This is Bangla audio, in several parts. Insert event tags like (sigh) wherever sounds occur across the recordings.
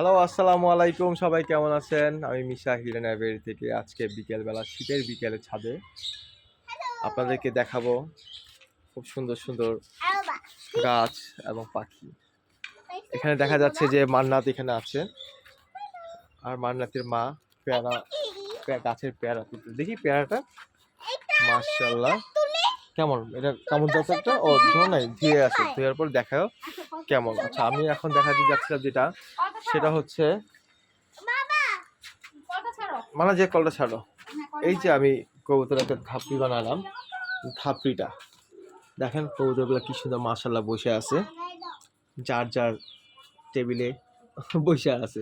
হ্যালো আসসালামু আলাইকুম। সবাই কেমন আছেন? আমি মিশা হিরেন অ্যাভেরি থেকে আজকে বিকেলবেলা শীতের বিকেলে ছাদে আপনাদেরকে দেখাবো খুব সুন্দর সুন্দর গাছ এবং পাখি। এখানে দেখা যাচ্ছে যে মান্নাত এখানে আছে। আর মান্নাতের মা পেয়ারা গাছের পেয়ারা তুলতে দেখি পেয়ারাটা? মার্শাল্লাহ কেমন? এটা কেমন যাচ্ছে একটা ও ধরো নাই ধুয়ে আছে। ধুয়ার পর দেখাও কেমন। আচ্ছা আমি এখন দেখাতে যাচ্ছিলাম যেটা সেটা হচ্ছে মানে যে কলটা ছাড়ো। এই যে আমি কবুতর একটা থাপড়ি বানালাম। থাপড়িটা দেখেন কবুতরগুলো কি সুন্দর মাসাল্লাহ বসে আছে। যার যার টেবিলে (laughs) বসে আছে।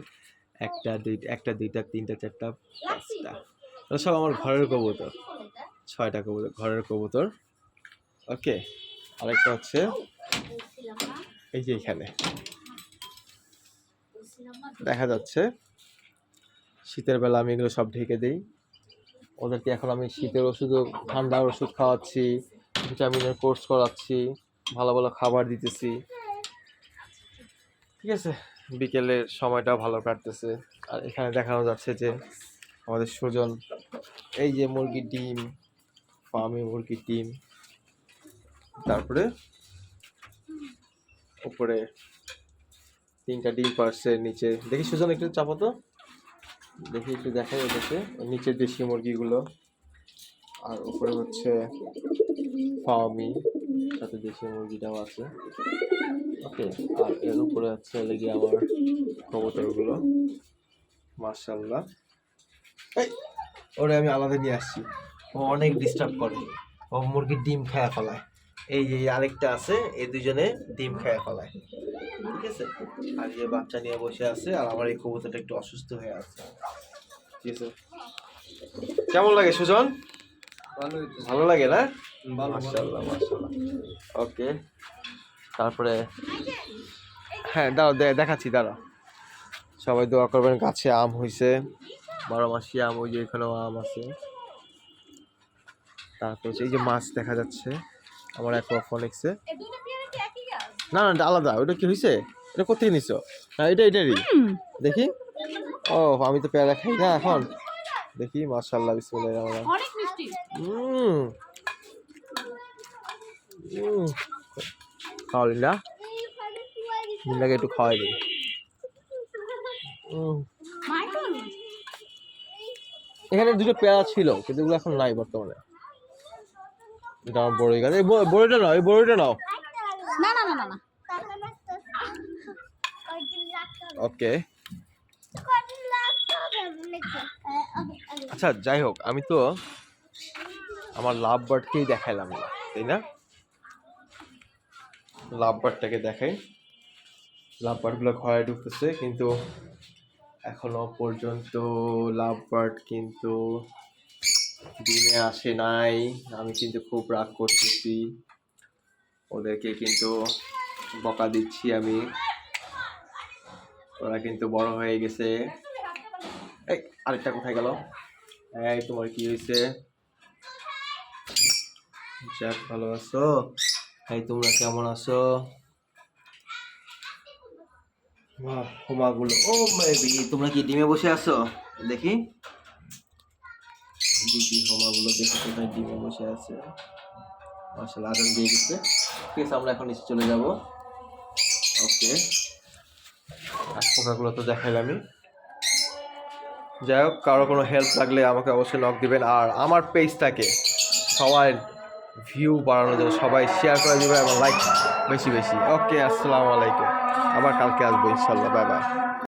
একটা দুই একটা দুইটা তিনটা চারটা পাঁচটা। সব আমার ঘরের কবুতর? ছয়টা কবুতর ঘরের কবুতর। ওকে, আরেকটা হচ্ছে এই যে এখানে। দেখা যাচ্ছে শীতের বেলা আমি এগুলো সব ঢেকে দিই। ওদেরকে এখন আমি শীতের ওষুধ, ঠান্ডার ওষুধ খাওয়াচ্ছি, ভিটামিনের কোর্স করাচ্ছি, ভালো ভালো খাবার দিতেছি। ঠিক আছে, বিকেলের সময়টাও ভালো কাটতেছে। আর এখানে দেখানো যাচ্ছে যে আমাদের সুজন, এই যে মুরগির ডিম, ফার্মে মুরগির ডিম। তারপরে উপরে তিনটা ডিম পারছে নিচে। দেখি সুজন একটু চাপো তো। দেখি একটু দেখাই ওদেরকে। নিচে দেশি মুরগিগুলো। আর উপরে হচ্ছে ফার্মি সাথে দেশি মুরগিটাও আছে। ওকে, আর এর উপরে হচ্ছে লেগে আমার কবুতরগুলো মার্শাল্লাহ এই, ওরে আমি আলাদা নিয়ে আসছি। ও অনেক ডিস্টার্ব করে। ও মুরগির ডিম খায়া ফেলায়। এই যে এই আরেকটা আছে এই দুজনে ডিম খায়া ফেলায়। ঠিক আছে? আর যে বাচ্চা নিয়ে বসে আছে আর আমার এই কবুতরটা একটু অসুস্থ হয়ে আছে। ঠিক আছে কেমন লাগে সুজন? ভালো লাগে না? মাশাআল্লাহ মাশাআল্লাহ। ওকে। তারপরে হ্যাঁ দাঁড়াও দে- দেখাচ্ছি দাঁড়াও। সবাই দোয়া করবেন গাছে আম হইছে। বারো মাসি আম ওই যে এখানেও আম আছে। তারপর এই যে মাছ দেখা যাচ্ছে। আমার অ্যাকোয়াফোনিক্সে না না এটা আলাদা। ওটা কি হয়েছে এটা কোথায় নিছো? না এটা এটারই। দেখি। ও আমি তো পেয়ারা খাই না এখন। দেখি মাশাআল্লাহ বিসমিল্লাহির রহমানির রহিম। অনেক মিষ্টি। হুম। একটু খাওয়াই দিই এখানে দুটো পেয়ারা ছিল কিন্তু এগুলো এখন নাই বর্তমানে। এটা আমার বড়ই গাছ। এই ব- বড়ইটা নাও এই বড়ইটা নাও। না না না না না। ওকে আচ্ছা যাই হোক আমি তো আমার লাভ বার্ডকেই দেখাইলাম না তাই না? লাভ বার্ডটাকে দেখাই। লাভ বার্ডগুলো ঘরে ঢুকতেছে কিন্তু এখনও পর্যন্ত লাভ বার্ড কিন্তু ডিমে আসে নাই। আমি কিন্তু খুব রাগ করতেছি। ওদেরকে কিন্তু বকা দিচ্ছি আমি। ওরা কিন্তু বড় হয়ে গেছে। এই, আরেকটা কোথায় গেল? এই, তোমার কি হয়েছে? যাক, ভালো আছো? এই, তোমরা কেমন আছো? ও, মেবি, তোমরা কি ডিমে বসে আছো? দেখি। দেখি হোমাগুলো দেখি কোথায় ডিমে বসে আছে। মার্শাল আজান দিয়ে গেছে ঠিক আছে, আমরা এখন নিচে চলে যাব। ওকে। আর পোকাগুলো তো দেখাইলামই। যাই হোক, কারও কোনো হেল্প লাগলে আমাকে অবশ্যই নক দিবেন। আর আমার পেজটাকে সবাই ভিউ বাড়ানোর জন্য সবাই শেয়ার করে দেবে এবং লাইক বেশি বেশি। ওকে, আসসালামু আলাইকুম। আবার কালকে আসব ইনশাল্লাহ বাই বাই